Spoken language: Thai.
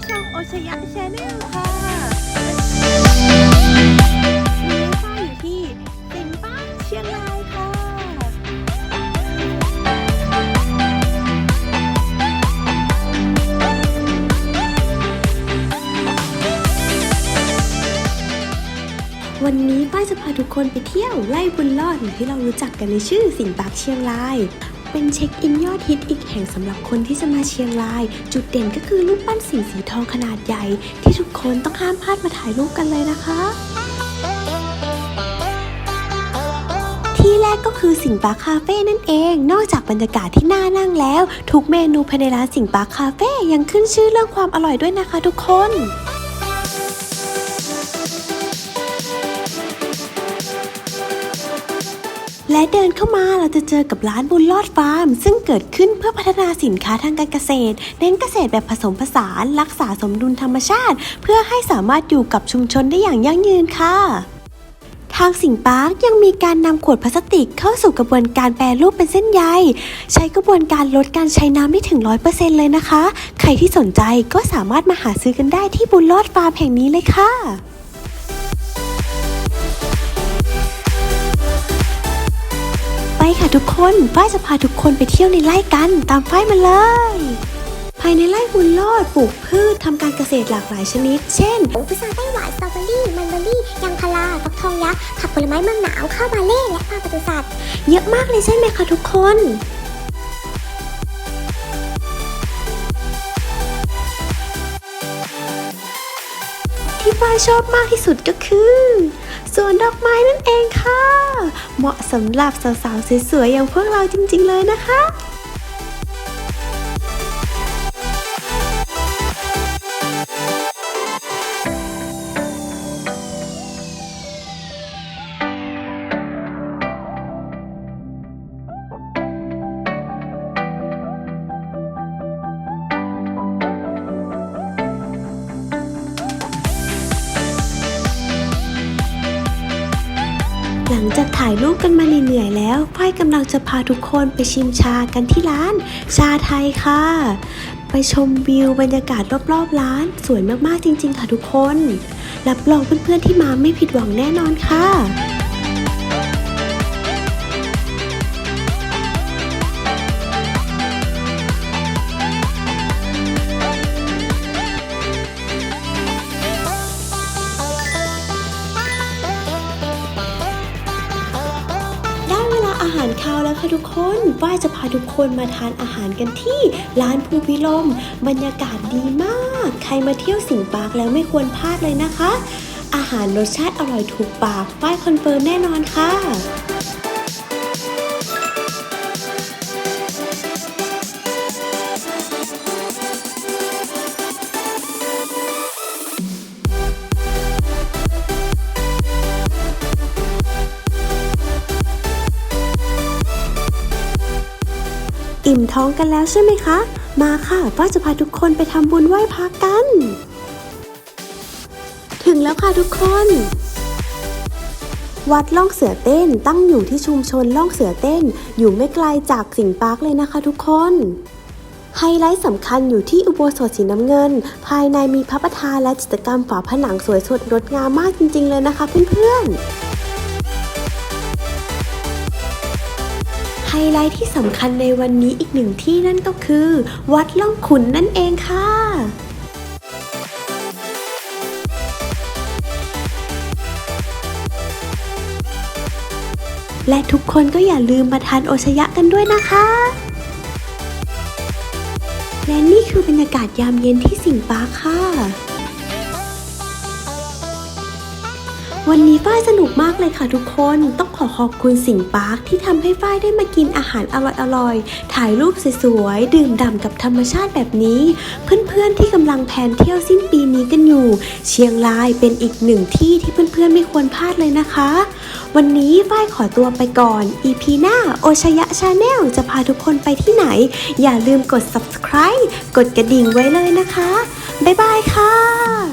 ที่ช่องโอชยะชนแนลค่ะวันนี้ป้าอยู่ที่เซ็นป้าเชียงรายค่ะ วันนี้ป้าจะพาทุกคนไปเที่ยวไล่บุญรอดที่เรารู้จักกันในชื่อสินปักเชียงราย เป็นเช็คอินยอดฮิตอีกแห่งสำหรับคนที่จะมาเชียงราย จุดเด่นก็คือรูปปั้นสิงสีทองขนาดใหญ่ ที่ทุกคนต้องห้ามพลาดมาถ่ายรูปกันเลยนะคะ ที่แรกก็คือสิงปาร์คาเฟ่นั่นเอง นอกจากบรรยากาศที่น่านั่งแล้ว ทุกเมนูภายในร้านสิงปาร์คคาเฟ่ยังขึ้นชื่อเรื่องความอร่อยด้วยนะคะทุกคน และเดินเข้ามาเราจะเจอกับร้านบุญรอดฟาร์ม ซึ่งเกิดขึ้นเพื่อพัฒนาสินค้าทางการเกษตร เน้นเกษตรแบบผสมผสาน รักษาสมดุลธรรมชาติ เพื่อให้สามารถอยู่กับชุมชนได้อย่างยั่งยืนค่ะทางสิงปาร์คยังมีการนำขวดพลาสติกเข้าสู่กระบวนการแปรรูปเป็นเส้นใย ใช้กระบวนการลดการใช้น้ำได้ถึง 100%เลยนะคะ ใครที่สนใจก็สามารถมาหาซื้อกันได้ที่บุญรอดฟาร์มแห่งนี้เลยค่ะ ค่ะทุกคนฝ้ายจะพาทุกคนไปเที่ยวในไร่กันตามฝ้ายมาเลย ภายในไร่บุญรอดปลูกพืชทำการเกษตรหลากหลายชนิด เช่นพุทราไต้หวันสตรอเบอรี่ มันเบอรี่ยางพาราฟักทองยักษ์ผักผลไม้เมืองหนาวข้าวบาเล่และปลาปศุสัตว์เยอะมากเลยใช่ไหมคะทุกคนที่ฝ้ายชอบมากที่สุดก็คือ สวนดอกไม้นั่นเองค่ะ เหมาะสำหรับสาวๆสวยๆอย่างพวกเราจริงๆเลยนะคะ หลังจากถ่ายรูปกันมาเหนื่อยๆแล้วพ่ายกำลังจะพาทุกคนไปชิมชากันที่ร้าน ชาไทยค่ะ ไปชมวิวบรรยากาศรอบๆร้าน สวยมากๆจริง ๆ ค่ะทุกคน รับรองเพื่อนๆที่มาไม่ผิดหวังแน่นอนค่ะาอาหารคาวแล้วค่ะทุกคนฝ้ายจะพาทุกคนมาทานอาหารกันที่ร้านภูพิลม บรรยากาศดีมาก ใครมาเที่ยวสิงห์ปาร์คแล้วไม่ควรพลาดเลยนะคะ อาหารรสชาติอร่อยถูกปากป้ายคอนเฟิร์มแน่นอนค่ะ อิ่มท้องกันแล้วใช่ไหมคะ มาค่ะป้าจะพาทุกคนไปทำบุญไหว้พระกัน ถึงแล้วค่ะทุกคน วัดล่องเสือเต้นตั้งอยู่ที่ชุมชนล่องเสือเต้น อยู่ไม่ไกลจากสิงห์ปาร์คเลยนะคะทุกคนไฮไลท์สำคัญอยู่ที่อุโบสถสีน้ำเงิน ภายในมีพระประธานและจิตรกรรมฝาผนังสวยสดงดงามมากจริง ๆ เลยนะคะเพื่อนๆ ไฮไลท์ที่สำคัญในวันนี้อีกหนึ่งที่นั่นก็คือ วัดล่องขุนนั่นเองค่ะและทุกคนก็อย่าลืมมาทานโอชยะกันด้วยนะคะ และนี่คือบรรยากาศยามเย็นที่สิงปาร์คค่ะ วันนี้ฝ้ายสนุกมากเลยค่ะทุกคน ต้องขอขอบคุณสิงห์ปาร์คที่ทำให้ฝ้ายได้มากินอาหารอร่อยๆ ถ่ายรูปสวยๆ ดื่มด่ำกับธรรมชาติแบบนี้ เพื่อนๆที่กำลังแพนเที่ยวสิ้นปีนี้กันอยู่ เชียงรายเป็นอีกหนึ่งที่ที่เพื่อนๆไม่ควรพลาดเลยนะคะ วันนี้ฝ้ายขอตัวไปก่อน EP หน้าโอชยะชาแนลจะพาทุกคนไปที่ไหน อย่าลืมกด subscribe กดกระดิ่งไว้เลยนะคะ บ๊ายบายค่ะ